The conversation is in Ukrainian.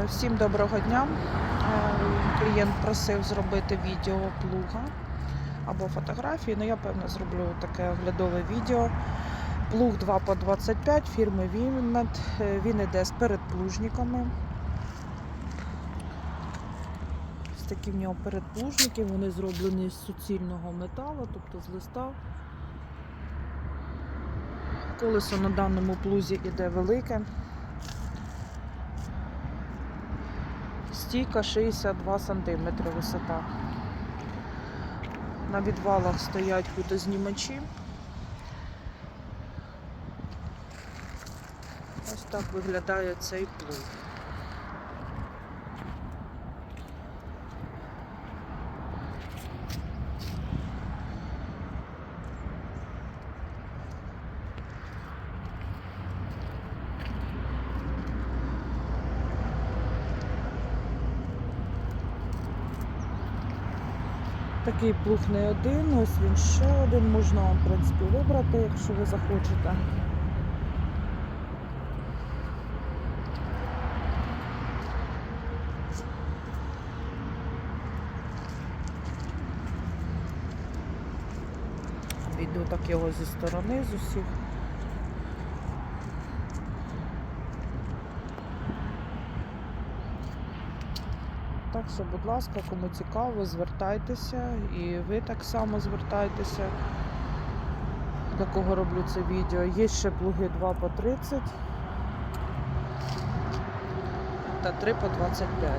Е, Всім доброго дня. Е, Клієнт просив зробити відео плуга або фотографії. Ну, я певно зроблю таке оглядове відео. Плуг 2 по 25 фірми Вінмет. Е, Він іде з передплужниками. Ось такі в нього передплужники. Вони зроблені з суцільного металу, тобто з листа. Колесо на даному плузі іде велике. Стійка 62 см висота. На відвалах стоять кутознімачі. Ось так виглядає цей плуг. Такий плуг не один, ось він ще один. Можна, в принципі, вибрати, якщо ви захочете. Віду так його зі сторони з усіх. Так що, будь ласка, кому цікаво, звертайтеся і ви так само звертайтеся, до кого роблю це відео. Є ще плуги 2 по 30 та 3 по 25.